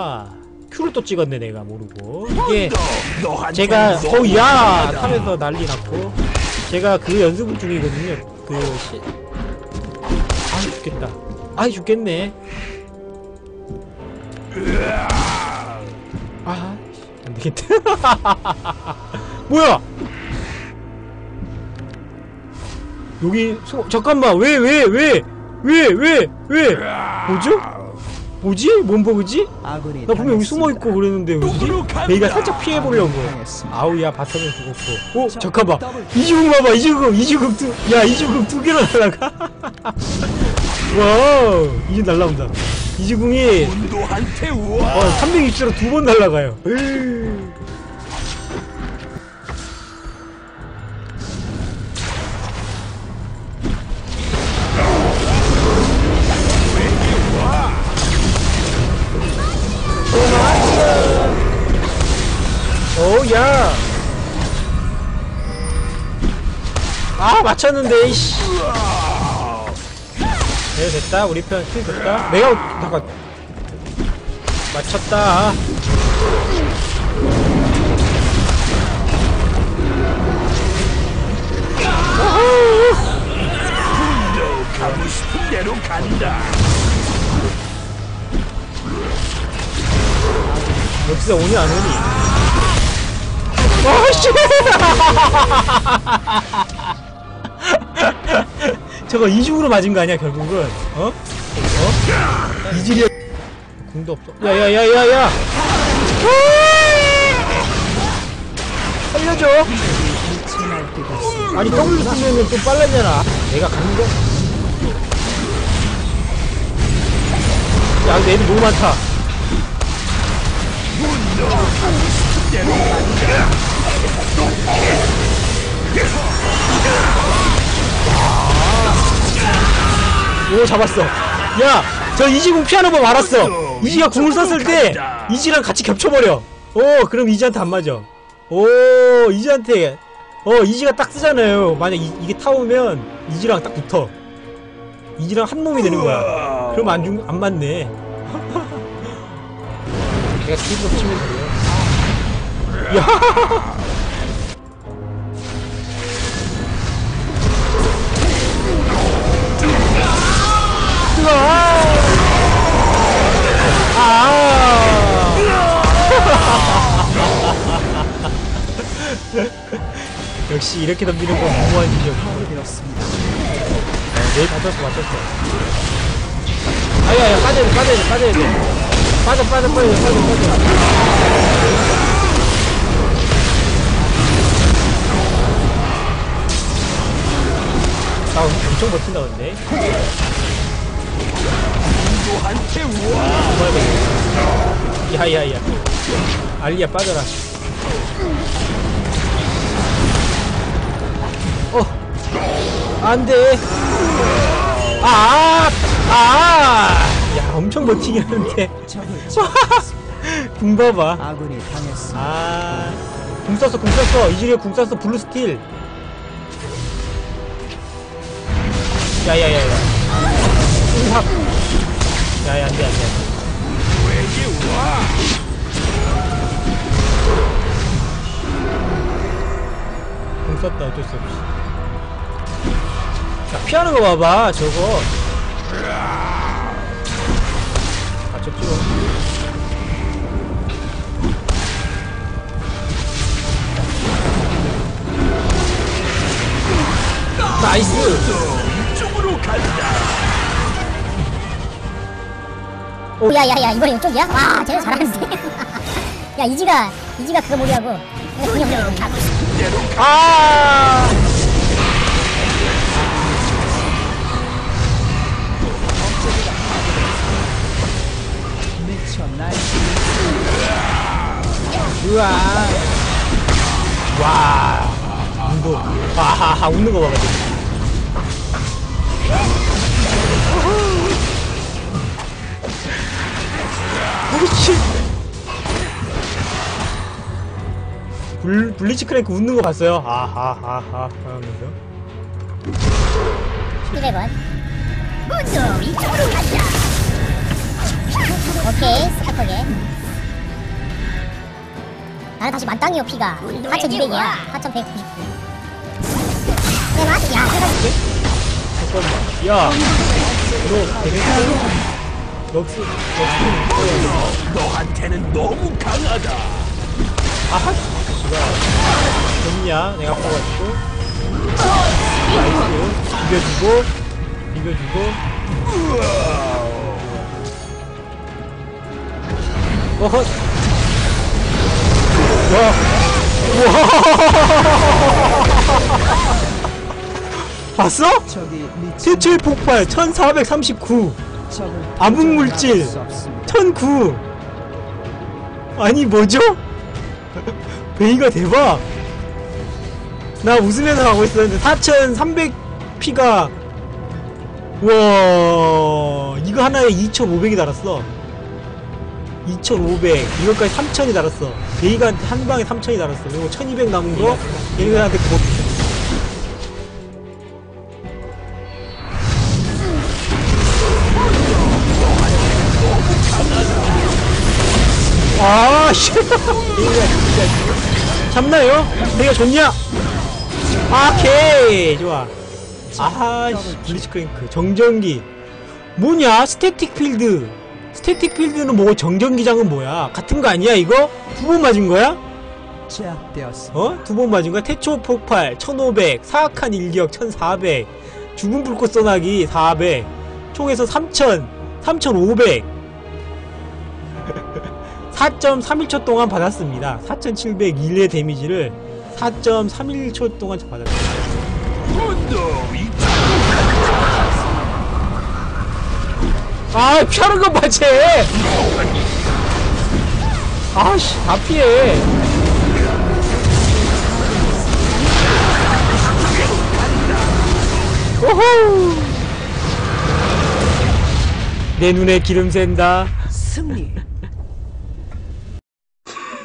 아, 큐를 또 찍었네 내가. 모르고. 이게 제가 어야. 하면서 난리 났고. 제가 그 연습 중이거든요. 그 시... 아 죽겠다. 아 죽겠네. 아 안되겠다. 뭐야? 여기 소... 잠깐만. 왜 왜 왜? 왜 왜? 왜? 뭐죠? 뭐지? 뭔 버그지? 나 분명 여기 숨어있고 그랬는데 간다. 내가 살짝 피해보려고 당했습니다. 아우 야 바텀에 죽었고 어? 잠깐만 이주국 봐봐 이주국 이주국 두.. 야 이주국 두 개로 날아가 와우 이제 날라온다 운도한테 어, 우와 360로 두 번 날아가요 아 맞췄는데 이씨. 네 됐다. 우리 편 킬 됐다. 내가 잠깐. 맞췄다. 가고 싶은 대로 간다 역시 오니 안 오니. 어씨 저거 이중으로 맞은 거 아니야 결국은 어? 어? 이질이야 궁도 없어 야야야야야 살려줘 아니 W 쓰면은 좀 빨라지잖아 내가 가는 거? 야 근데 애들 너무 많다 오 잡았어. 야저 이지궁 피하는 법 알았어. 이지가 궁을 썼을 때 이지랑 같이 겹쳐버려. 오 그럼 이지한테 안 맞아. 오 이지한테. 어 이지가 딱 쓰잖아요. 만약 이, 이게 타오면 이지랑 딱 붙어. 이지랑 한 놈이 되는 거야. 그럼 안, 중, 안 맞네. 내가 스피드업 치면 돼요 야 뜨거 아. 역시 이렇게 덤비는 건 무모한 지적 되었습니다. 네 맞췄어 맞췄어. 아야 야 빠져야 돼 빠져야 돼 빠져야 돼. 빠져 빠져 빠져 빠져 빠져. 나 엄청 버틴다 근데 야 야야야 알리야 빠져라 어 안돼 아, 아아야 엄청 버티긴 하는데 궁 봐봐 아군이 당했습니다. 아, 궁 썼어, 궁 썼어. 이즈리에 궁 썼어, 블루 스틸. 야야야야. 으합. 야야, 안 돼, 안 돼. 왜게 우와 궁 썼다, 어쩔 수 없이. 야, 피하는 거 봐봐, 저거. 맞췄죠? 나이스! 이쪽으로 간다 오, 야, 야, 야, 이번에 이쪽이야? 와, 쟤네 잘하는데. 야, 이지가, 이지가 그거. 이거 가 아! 우와. 와. 웃는 거. 아하하, 웃는 거 봐봐. 지금. 오씨. 불, 블리치 크랭크 웃는 거 봤어요? 아하하하 하면서 200원. 우도 이쪽으로 가자. 오케이 스카프게 나는 다시 만땅이요 피가 4200이야 4199 내가 야 해가지고 잠깐만. 야, 너 되게 럭스, 럭스. 너한테는 너무 강하다. 아하, 씨가 좋냐? 내가 뽑아주고. 나이스. 비벼주고, 비벼주고. 어헛. 와. 와. 봤어? 최초의 폭발 1439 암흑물질 1009 아니 뭐죠? 베이가 대박. 나 웃으면서 가고 있었는데 4300피가. 와 이거 하나에 2500이 달았어. 2500 이것까지 3000이 달았어. 베이가한테 한 방에 3000이 달았어. 그리고 1200 남은 거 얘네들한테 그거 아, 씨. 잡나요? 내가 좋냐? 아, 오케이. 좋아. 아하, 씨. 블리츠크랭크. 정전기. 뭐냐? 스태틱 필드. 스태틱 필드는 뭐고 정전기장은 뭐야? 같은 거 아니야, 이거? 두 번 맞은 거야? 제압되었습니다. 어? 두 번 맞은 거야? 태초 폭발 1500, 사악한 일격 1400, 죽은 불꽃 쏘나기 400, 총에서 3000, 3500. 4.31초 동안 받았습니다. 4,701의 데미지를 4.31초 동안 받았습니다. 아, 피하는 거 봐, 쟤! 아씨, 다 피해. 오호! 내 눈에 기름 샌다. 승리.